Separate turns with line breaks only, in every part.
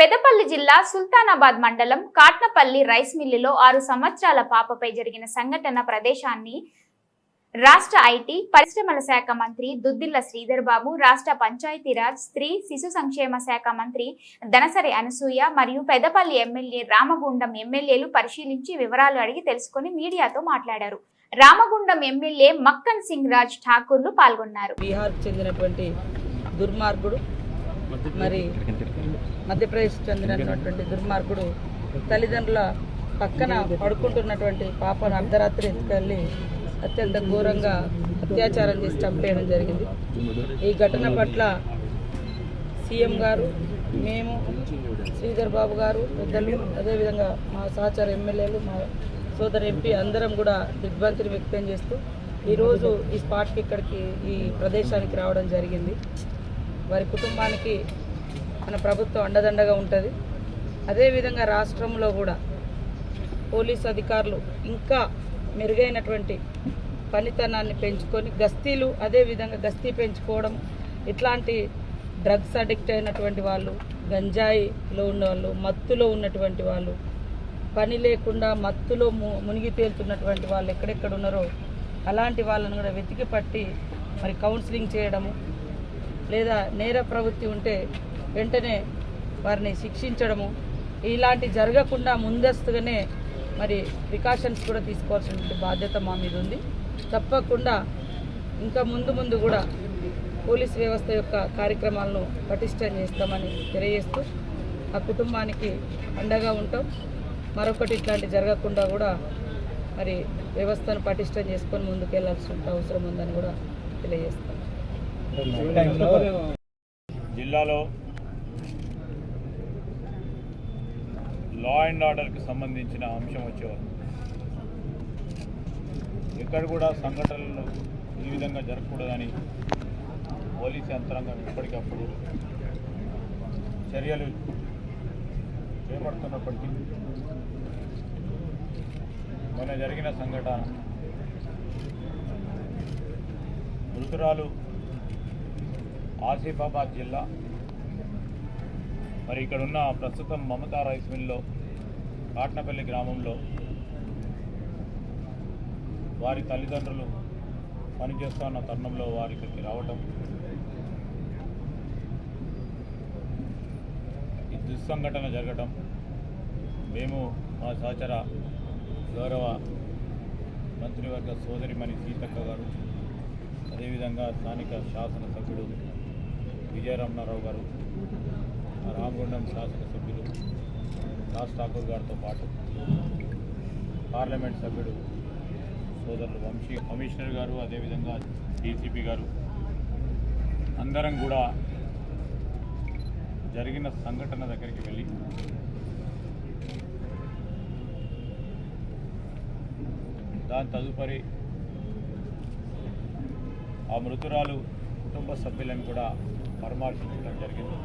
పెదపల్లి జిల్లా సుల్తానాబాద్ మండలం కాట్నపల్లి రైస్ మిల్లులో ఆరు సంవత్సరాల పాపపై జరిగిన సంఘటన ప్రదేశాన్ని రాష్ట్ర ఐటీ పరిశ్రమల శాఖ మంత్రి దుద్దిల్ల శ్రీధర్ బాబు రాష్ట్ర పంచాయతీరాజ్ స్త్రీ శిశు సంక్షేమ శాఖ మంత్రి ధనసరి అనసూయ మరియు పెదపల్లి ఎమ్మెల్యే రామగుండం ఎమ్మెల్యేలు పరిశీలించి వివరాలు అడిగి తెలుసుకొని మీడియాతో మాట్లాడారు. రామగుండం ఎమ్మెల్యే మక్కన్ సింగ్ రాజ్ ఠాకూర్లు పాల్గొన్నారు.
బీహార్ చెందినటువంటి దుర్మార్గుడు మరి మధ్యప్రదేశ్ చెందినటువంటి దుర్మార్గుడు తల్లిదండ్రుల పక్కన పడుకుంటున్నటువంటి పాపను అర్ధరాత్రి ఎత్తుకెళ్ళి అత్యంత ఘోరంగా అత్యాచారం చేసి చంపేయడం జరిగింది. ఈ ఘటన పట్ల సీఎం గారు మేము శ్రీధర్ బాబు గారు పెద్దలు అదేవిధంగా మా సహచార ఎమ్మెల్యేలు మా సోదరు ఎంపీ అందరం కూడా దిగ్భ్రాంతిని వ్యక్తం చేస్తూ ఈరోజు ఈ స్పాట్కి ఇక్కడికి ఈ ప్రదేశానికి రావడం జరిగింది. వారి కుటుంబానికి మన ప్రభుత్వం అండదండగా ఉంటుంది. అదేవిధంగా రాష్ట్రంలో కూడా పోలీస్ అధికారులు ఇంకా మెరుగైనటువంటి పనితనాన్ని పెంచుకొని గస్తీలు అదేవిధంగా గస్తీ పెంచుకోవడం ఇట్లాంటి డ్రగ్స్ అడిక్ట్ అయినటువంటి వాళ్ళు గంజాయిలో ఉన్న వాళ్ళు మత్తులో ఉన్నటువంటి వాళ్ళు పని లేకుండా మత్తులో ము మునిగి తేలుతున్నటువంటి వాళ్ళు ఎక్కడెక్కడ ఉన్నారో అలాంటి వాళ్ళను కూడా వెతికి పట్టి మరి కౌన్సిలింగ్ చేయడము లేదా నేర ప్రవృత్తి ఉంటే వెంటనే వారిని శిక్షించడము. ఇలాంటి జరగకుండా ముందస్తుగానే మరి ప్రికాషన్స్ కూడా తీసుకోవాల్సిన బాధ్యత మా మీద ఉంది. తప్పకుండా ఇంకా ముందు ముందు కూడా పోలీస్ వ్యవస్థ యొక్క కార్యక్రమాలను పటిష్టం చేస్తామని తెలియజేస్తూ ఆ కుటుంబానికి అండగా ఉంటాం. మరొకటి ఇట్లాంటి జరగకుండా కూడా మరి వ్యవస్థను పటిష్టం చేసుకొని ముందుకు వెళ్ళాల్సిన అవసరం ఉందని కూడా తెలియజేస్తాం.
జిల్లాలో లా అండ్ ఆర్డర్కి సంబంధించిన అంశం వచ్చేవారు. ఎక్కడ కూడా సంఘటనలు ఈ విధంగా జరగకూడదని పోలీస్ యంత్రాంగం ఎప్పటికప్పుడు చర్యలు చేపడుతున్నప్పటికీ మొన్న జరిగిన సంఘటన మృతురాలు ఆసిఫాబాద్ జిల్లా మరి ఇక్కడ ఉన్న ప్రస్తుతం మమతా రైస్ మిల్లో కాట్నపల్లి గ్రామంలో వారి తల్లిదండ్రులు పనిచేస్తున్న తరుణంలో వారి ఇక్కడికి రావటం ఈ దుస్సంఘటన జరగటం మేము మా సహచర గౌరవ మంత్రివర్గ సోదరిమణి సీతక్క గారు అదేవిధంగా స్థానిక శాసనసభ్యుడు విజయరమణారావు గారు రామగుండం శాసనసభ్యులు రాజ్ ఠాకూర్ గారితో పాటు పార్లమెంట్ సభ్యుడు సోదరులు వంశీ కమిషనర్ గారు అదేవిధంగా డీసీపీ గారు. అందరం కూడా జరిగిన సంఘటన దగ్గరికి వెళ్ళి దాని తదుపరి ఆ మృతురాలు కుటుంబ సభ్యులను కూడా పరామర్శించడం జరిగింది.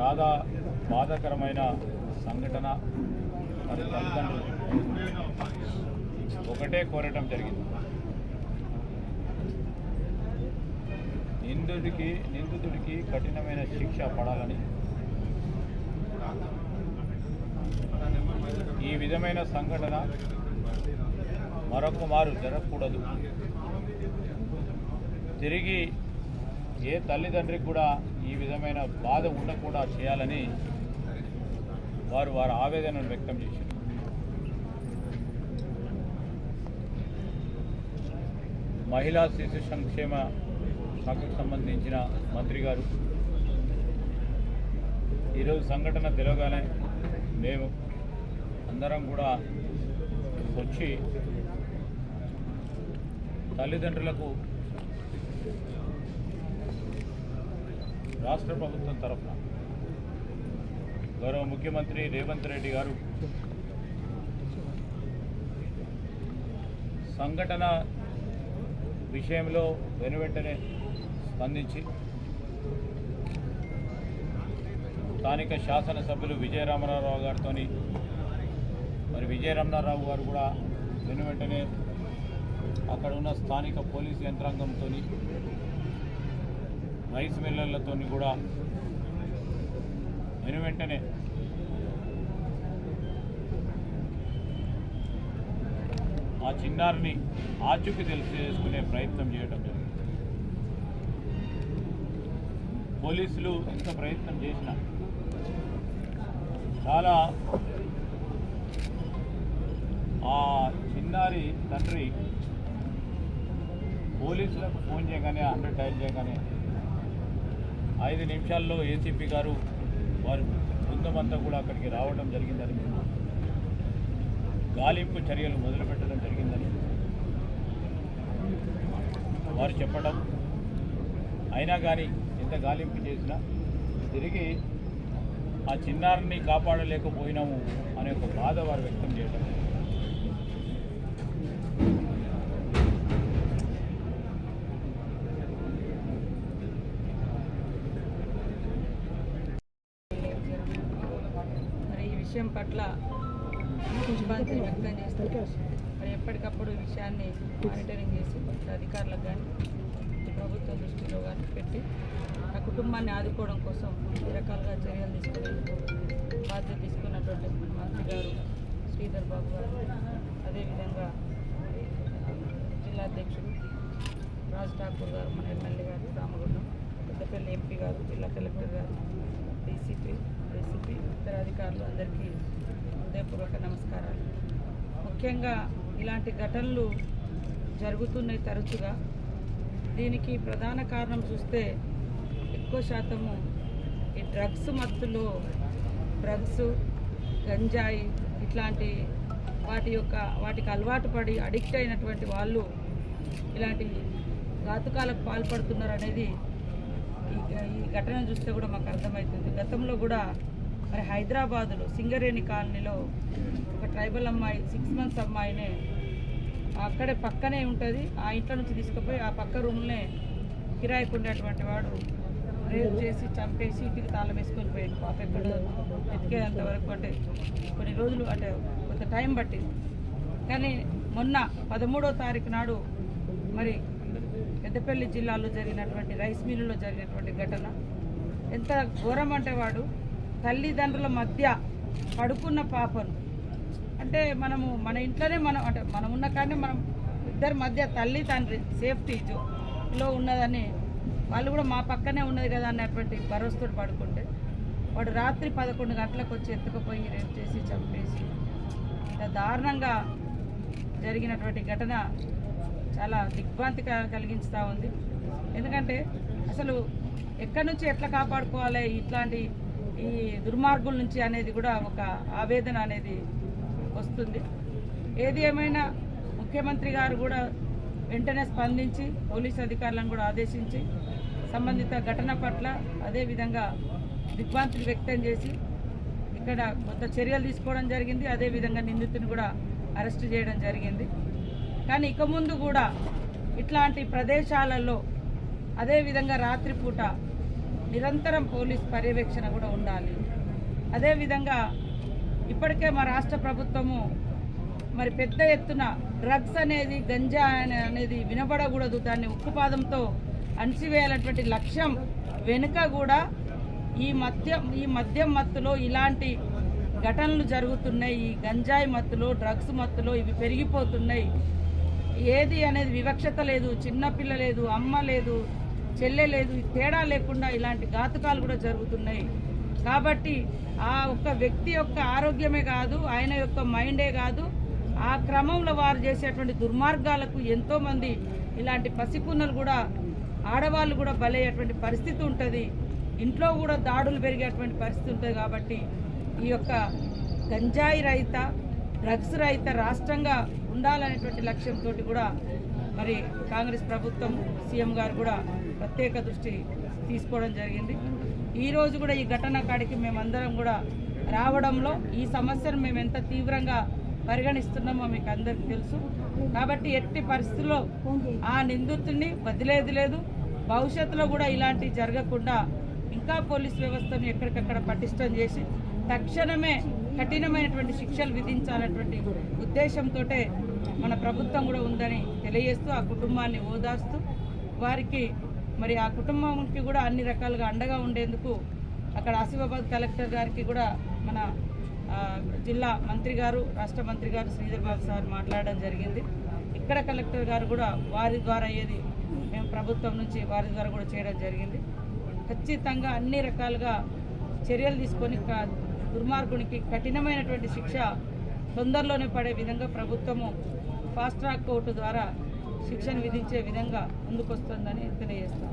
చాలా బాధాకరమైన సంఘటన మరి తల్లిదండ్రులు ఒకటే కోరటం జరిగింది. నిందితుడికి నిందితుడికి కఠినమైన శిక్ష పడాలని ఈ విధమైన సంఘటన మరొక మారు జరగకూడదు. తిరిగి ఏ తల్లిదండ్రికి కూడా ఈ విధమైన బాధ ఉండకుండా చేయాలని వారు వారి ఆవేదనను వ్యక్తం చేశారు. మహిళా శిశు సంక్షేమ శాఖకు సంబంధించిన మంత్రి గారు ఈరోజు సంఘటన తెలవగానే మేము అందరం కూడా వచ్చి తల్లిదండ్రులకు రాష్ట్ర ప్రభుత్వం తరఫున గౌరవ ముఖ్యమంత్రి రేవంత్ రెడ్డి గారు సంఘటన విషయంలో వెనువెంటనే స్పందించి స్థానిక శాసనసభ్యులు విజయరామరావు గారితో మరి విజయరమణారావు గారు కూడా వెనువెంటనే అక్కడ ఉన్న స్థానిక పోలీసు యంత్రాంగంతో రైస్ మిల్లర్లతో కూడా వెను వెంటనే ఆ చిన్నారిని ఆచూకి తెలిసి చేసుకునే ప్రయత్నం చేయడం జరిగింది. పోలీసులు ఎంత ప్రయత్నం చేసిన చాలా ఆ చిన్నారి తండ్రి పోలీసులకు ఫోన్ చేయగానే హండ్రెడ్ డైల్ చేయగానే ఐదు నిమిషాల్లో ఏసీపీ గారు వారి బృందం అంతా కూడా అక్కడికి రావడం జరిగిందని గాలింపు చర్యలు మొదలుపెట్టడం జరిగిందని వారు చెప్పడం. అయినా కానీ ఎంత గాలింపు చేసినా తిరిగి ఆ చిన్నారిని కాపాడలేకపోయినాము అనే ఒక బాధ వారు వ్యక్తం చేయడం.
విషయం పట్ల పుష్పాంజలి వ్యక్తం చేస్తూ మరి ఎప్పటికప్పుడు విషయాన్ని మానిటరింగ్ చేసి అధికారులకు కానీ ప్రభుత్వ ప్రభుత్వం దృష్టిలో కానీ పెట్టి ఆ కుటుంబాన్ని ఆదుకోవడం కోసం ఈ రకాలుగా చర్యలు తీసుకునేందుకు బాధ్యత తీసుకున్నటువంటి మంత్రి గారు శ్రీధర్ బాబు గారు అదేవిధంగా జిల్లా అధ్యక్షుడు రాజ్ ఠాకూర్ గారు మన ఎమ్మెల్యే గారు రామగుండం పెద్దపల్లి ఎంపీ గారు జిల్లా కలెక్టర్ గారు డీసీపీ డీసీపీ ఇతర అధికారులు అందరికీ హృదయపూర్వక నమస్కారాలు. ముఖ్యంగా ఇలాంటి ఘటనలు జరుగుతున్నాయి తరచుగా. దీనికి ప్రధాన కారణం చూస్తే ఎక్కువ శాతము ఈ డ్రగ్స్ మత్తులో డ్రగ్స్ గంజాయి ఇట్లాంటి వాటి యొక్క వాటికి అలవాటు పడి అడిక్ట్ అయినటువంటి వాళ్ళు ఇలాంటి ఘాతుకాలకు పాల్పడుతున్నారు అనేది ఈ ఈ ఘటన చూస్తే కూడా మాకు అర్థమవుతుంది. గతంలో కూడా మరి హైదరాబాదులో సింగరేణి కాలనీలో ఒక ట్రైబల్ అమ్మాయి సిక్స్ మంత్స్ అమ్మాయినే అక్కడే పక్కనే ఉంటుంది. ఆ ఇంట్లో నుంచి తీసుకుపోయి ఆ పక్క రూమ్నే కిరాయికి ఉండేటువంటి వాడు రేపు చేసి చంపేసి ఇంటికి తాళం వేసుకొని పోయాడు. పాప ఎక్కడ ఎతికేంత వరకు అంటే కొన్ని రోజులు అంటే కొంత టైం పట్టింది. కానీ మొన్న పదమూడో తారీఖు నాడు మరి పెద్దపల్లి జిల్లాలో జరిగినటువంటి రైస్ మిల్లులో జరిగినటువంటి ఘటన. ఎంత ఘోరం అంటే వాడు తల్లిదండ్రుల మధ్య పడుకున్న పాపను. అంటే మనము మన ఇంట్లోనే మనం అంటే మనం ఉన్న కానీ మనం ఇద్దరి మధ్య తల్లి తండ్రి సేఫ్టీ లో ఉన్నదని వాళ్ళు కూడా మా పక్కనే ఉన్నది కదా అన్నటువంటి భరోసాతో పడుకుంటే వాడు రాత్రి పదకొండు గంటలకు వచ్చి ఎత్తుకుపోయి రేపు చేసి చంపేసి ఇంత దారుణంగా జరిగినటువంటి ఘటన చాలా దిగ్భ్రాంతి క- కలిగించుతా ఉంది. ఎందుకంటే అసలు ఎక్కడి నుంచి ఎట్లా కాపాడుకోవాలి ఇట్లాంటి ఈ దుర్మార్గుల నుంచి అనేది కూడా ఒక ఆవేదన అనేది వస్తుంది. ఏది ఏమైనా ముఖ్యమంత్రి గారు కూడా వెంటనే స్పందించి పోలీస్ అధికారులను కూడా ఆదేశించి సంబంధిత ఘటన పట్ల అదేవిధంగా దిగ్భ్రాంతిని వ్యక్తం చేసి ఇక్కడ కొంత చర్యలు తీసుకోవడం జరిగింది. అదేవిధంగా నిందితుని కూడా అరెస్ట్ చేయడం జరిగింది. కానీ ఇక ముందు కూడా ఇట్లాంటి ప్రదేశాలలో అదేవిధంగా రాత్రిపూట నిరంతరం పోలీస్ పర్యవేక్షణ కూడా ఉండాలి. అదేవిధంగా ఇప్పటికే మా రాష్ట్ర ప్రభుత్వము మరి పెద్ద ఎత్తున డ్రగ్స్ అనేది గంజా అనేది వినబడకూడదు. దాన్ని ఉక్కుపాదంతో అణిచివేయాలన్నటువంటి లక్ష్యం వెనుక కూడా ఈ మద్యం ఈ మద్యం మత్తులో ఇలాంటి ఘటనలు జరుగుతున్నాయి. ఈ గంజాయి మత్తులో డ్రగ్స్ మత్తులో ఇవి పెరిగిపోతున్నాయి. ఏది అనేది వివక్షత లేదు. చిన్నపిల్ల లేదు అమ్మ లేదు. చెల్లెలేదు తేడా లేకుండా ఇలాంటి ఘాతుకాలు కూడా జరుగుతున్నాయి. కాబట్టి ఆ ఒక్క వ్యక్తి యొక్క ఆరోగ్యమే కాదు ఆయన యొక్క మైండే కాదు ఆ క్రమంలో వారు చేసేటువంటి దుర్మార్గాలకు ఎంతోమంది ఇలాంటి పసిపున్నలు కూడా ఆడవాళ్ళు కూడా బలయ్యేటువంటి పరిస్థితి ఉంటుంది. ఇంట్లో కూడా దాడులు పెరిగేటువంటి పరిస్థితి ఉంటుంది కాబట్టి ఈ యొక్క గంజాయి రహిత డ్రగ్స్ రహిత రాష్ట్రంగా ఉండాలనేటువంటి లక్ష్యంతో కూడా మరి కాంగ్రెస్ ప్రభుత్వం సీఎం గారు కూడా ప్రత్యేక దృష్టి తీసుకోవడం జరిగింది. ఈరోజు కూడా ఈ ఘటన కాడికి మేమందరం కూడా రావడంలో ఈ సమస్యను మేము ఎంత తీవ్రంగా పరిగణిస్తున్నామో మీకు అందరికీ తెలుసు. కాబట్టి ఎట్టి పరిస్థితుల్లో ఆ నిందితుడిని వదిలేది లేదు. భవిష్యత్తులో కూడా ఇలాంటివి జరగకుండా ఇంకా పోలీస్ వ్యవస్థను ఎక్కడికక్కడ పటిష్టం చేసి తక్షణమే కఠినమైనటువంటి శిక్షలు విధించాలన్నటువంటి ఉద్దేశంతో మన ప్రభుత్వం కూడా ఉందని తెలియజేస్తూ ఆ కుటుంబాన్ని ఓదార్స్తూ వారికి మరి ఆ కుటుంబానికి కూడా అన్ని రకాలుగా అండగా ఉండేందుకు అక్కడ ఆసిఫాబాద్ కలెక్టర్ గారికి కూడా మన జిల్లా మంత్రి గారు రాష్ట్ర మంత్రి గారు శ్రీధర్ బాబు సార్ మాట్లాడడం జరిగింది. ఇక్కడ కలెక్టర్ గారు కూడా వారి ద్వారా ఏది మేము ప్రభుత్వం నుంచి వారి ద్వారా కూడా చేయడం జరిగింది. ఖచ్చితంగా అన్ని రకాలుగా చర్యలు తీసుకొని దుర్మార్గునికి కఠినమైనటువంటి శిక్ష తొందరలోనే పడే విధంగా ప్రభుత్వము ఫాస్ట్ ట్రాక్ కోర్టు ద్వారా శిక్షను విధించే విధంగా ముందుకొస్తుందని తెలియజేస్తాం.